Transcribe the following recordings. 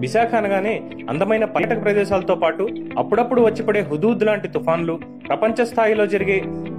విశాఖ అనగానే అందమైన పర్యాటక ప్రదేశాలతో పాటు అప్పుడప్పుడు వచ్చిపడే హుదూద్ లాంటి తుఫాన్లు ప్రపంచ స్థాయిలో జరిగే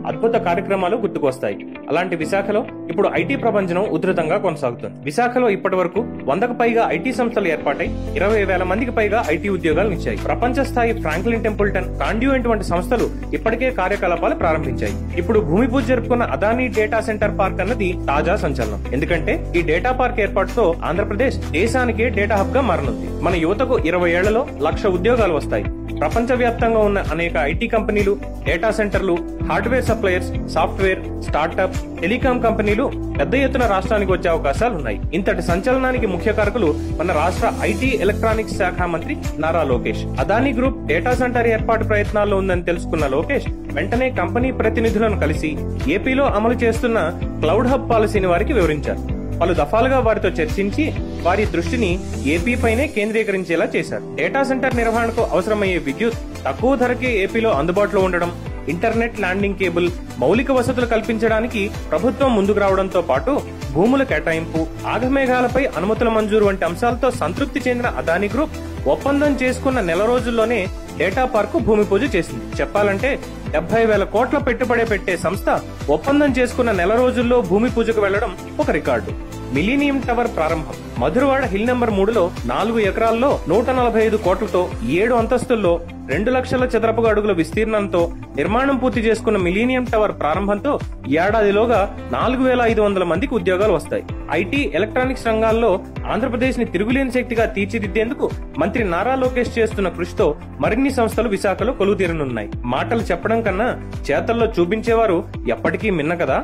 అద్భుత కార్యక్రమాలు గుర్తుకొస్తాయి. అలాంటి విశాఖలో ఇప్పుడు ఐటీ ప్రపంచం ఉధృతంగా కొనసాగుతుంది. విశాఖలో ఇప్పటి వరకు వందకు పైగా ఐటీ సంస్థలు ఏర్పాటై ఇరవై వేల మందికి పైగా ఐటీ ఉద్యోగాలు ఇచ్చాయి ప్రపంచ స్థాయి ఫ్రాంక్లిన్ టెంపుల్టన్ కాండ్యూయెంట్ వంటి సంస్థలు ఇప్పటికే కార్యకలాపాలు ప్రారంభించాయి. ఇప్పుడు భూమి పూజ జరుపుకున్న అదానీ డేటా సెంటర్ పార్క్ అన్నది తాజా సంచలనం. ఎందుకంటే ఈ డేటా పార్క్ ఏర్పాటుతో ఆంధ్రప్రదేశ్ దేశానికే డేటా హబ్గా మారనుంది. మన యువతకు ఇరవై ఏళ్ళలో లక్ష ఉద్యోగాలు వస్తాయి. ప్రపంచవ్యాప్తంగా ఉన్న అనేక ఐటీ కంపెనీలు డేటా సెంటర్లు hardware suppliers software startup telecom కంపెనీలు పెద్ద ఎత్తున రాష్ట్రానికి వచ్చే అవకాశాలు ఉన్నాయి. ఇంతటి సంచలనానికి ముఖ్య కారకులు మన రాష్ట్ర ఐటీ ఎలక్ట్రానిక్స్ శాఖ మంత్రి Nara Lokesh. Adani group data centre ఏర్పాటు ప్రయత్నాల్లో ఉందని తెలుసుకున్న లోకేష్ వెంటనే కంపెనీ ప్రతినిధులను కలిసి ఏపీలో అమలు చేస్తున్న క్లౌడ్ హబ్ పాలసీని వారికి వివరించారు. పలు దఫాలుగా వారితో చర్చించి వారి దృష్టిని ఏపీ పైనే కేంద్రీకరించేలా చేశారు. డేటా సెంటర్ నిర్వహణకు అవసరమయ్యే విద్యుత్ తక్కువ ధరకే ఏపీలో అందుబాటులో ఉండడం ఇంటర్నెట్ ల్యాండింగ్ కేబుల్ మౌలిక వసతులు కల్పించడానికి ప్రభుత్వం ముందుకు రావడంతో పాటు భూముల కేటాయింపు ఆగమేఘాలపై అనుమతుల మంజూరు వంటి అంశాలతో సంతృప్తి చెందిన అదాని గ్రూప్ ఒప్పందం చేసుకున్న నెల రోజుల్లోనే డేటా పార్కు భూమి పూజ చేసింది. చెప్పాలంటే డెబ్బై వేల కోట్ల పెట్టుబడి పెట్టే సంస్థ ఒప్పందం చేసుకున్న నెల రోజుల్లో భూమి పూజకు వెళ్ళడం ఒక రికార్డు. మిలీనియం టవర్ ప్రారంభం. మధురవాడ హిల్ నెంబర్ మూడులో నాలుగు ఎకరాల్లో నూట నలభై ఐదు కోట్లతో ఏడు అంతస్తుల్లో రెండు లక్షల చదరపు అడుగుల విస్తీర్ణంతో నిర్మాణం పూర్తి చేసుకున్న మిలీనియం టవర్ ప్రారంభంతో ఏడాదిలోగా నాలుగు వేల ఐదు వందల మందికి ఉద్యోగాలు వస్తాయి. ఐటీ ఎలక్ట్రానిక్స్ రంగాల్లో ఆంధ్రప్రదేశ్ని తిరుగులేని శక్తిగా తీర్చిదిద్దేందుకు మంత్రి నారా లోకేష్ చేస్తున్న కృషితో మరిన్ని సంస్థలు విశాఖలో కొలువుతీరనున్నాయి. మాటలు చెప్పడం కన్నా చేతల్లో చూపించేవారు ఎప్పటికీ మిన్న కదా?